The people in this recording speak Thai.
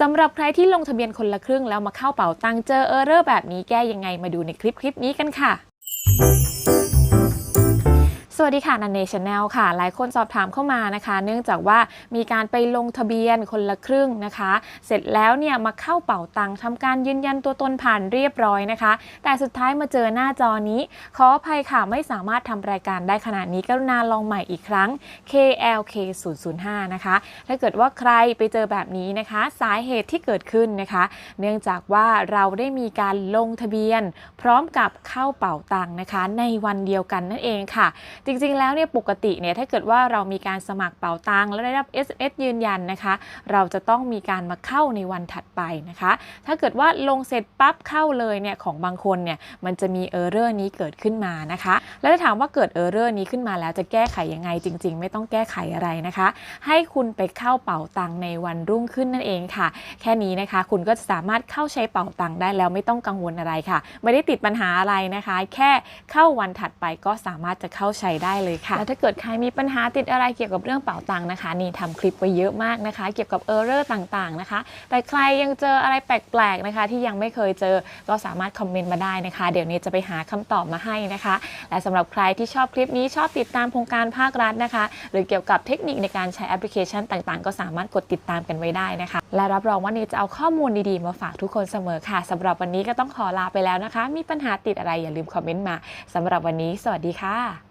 สำหรับใครที่ลงทะเบียนคนละครึ่งแล้วมาเข้าเป๋าตังเจอเออร์เรอร์แบบนี้แก้ยังไงมาดูในคลิปคลิปนี้กันค่ะ วัสดีค่ะนันเนชแนลค่ะ หลายคนสอบถามเข้ามานะคะ เนื่องจากว่ามีการไปลงทะเบียนคนละครึ่งนะคะ เสร็จแล้วเนี่ยมาเข้าเป๋าตังค์ทำการยืนยันตัวตนผ่านเรียบร้อยนะคะ แต่สุดท้ายมาเจอหน้าจอนี้ ขออภัยค่ะไม่สามารถทำรายการได้ขนาดนี้กรุณาลองใหม่อีกครั้ง KLK 005นะคะ ถ้าเกิดว่าใครไปเจอแบบนี้นะคะ สาเหตุที่เกิดขึ้นนะคะ เนื่องจากว่าเราได้มีการลงทะเบียน พร้อมกับเข้าเป๋าตังนะคะ ในวันเดียวกันนั่นเองค่ะจริงๆ แล้วเนี่ยปกติเนี่ยถ้าเกิดว่าเรามีการสมัครเป๋าตังค์แล้วได้รับ SMS ยืนยันนะคะ เราจะต้องมีการมาเข้าในวันถัดไปนะคะ ถ้าเกิดว่าลงเสร็จปั๊บเข้าเลยเนี่ยของบางคนเนี่ยมันจะมีเออร์เรอร์นี้เกิดขึ้นมานะคะ แล้วถ้าถามว่าเกิดเออร์เรอร์นี้ขึ้นมาแล้วจะแก้ไขยังไงจริง ๆ ไม่ต้องแก้ไขอะไรนะคะ ให้คุณไปเข้าเป๋าตังค์ในวันรุ่งขึ้นนั่นเองค่ะ แค่นี้นะคะ คุณก็จะสามารถเข้าใช้เป๋าตังค์ได้แล้วไม่ต้องกังวลอะไรค่ะ ไม่ได้ติดปัญหาอะไรนะคะ แค่เข้าวันถัดไปก็สามารถจะเข้าใช้ได้เลยค่ะ แล้วถ้าเกิดใครมีปัญหาติดอะไรเกี่ยวกับเรื่องเป๋าตังค์นะคะ นี่ทำคลิปไว้เยอะมากนะคะ เกี่ยวกับเออร์เรอร์ต่างๆนะคะ แต่ใครยังเจออะไรแปลกๆนะคะ ที่ยังไม่เคยเจอก็สามารถคอมเมนต์มาได้นะคะ เดี๋ยวนี้จะไปหาคำตอบมาให้นะคะ และสำหรับใครที่ชอบคลิปนี้ชอบติดตามโครงการภาครัฐนะคะ หรือเกี่ยวกับเทคนิคในการใช้แอปพลิเคชันต่างๆ ก็สามารถกดติดตามกันไว้ได้นะคะ และรับรองว่านี้จะเอาข้อมูลดีๆ มาฝากทุกคนเสมอค่ะสำหรับวันนี้ก็ต้องขอลาไปแล้วนะคะ มีปัญหาติดอะไรอย่าลืมคอมเมนต์มาสำหรับวันนี้ สวัสดีค่ะ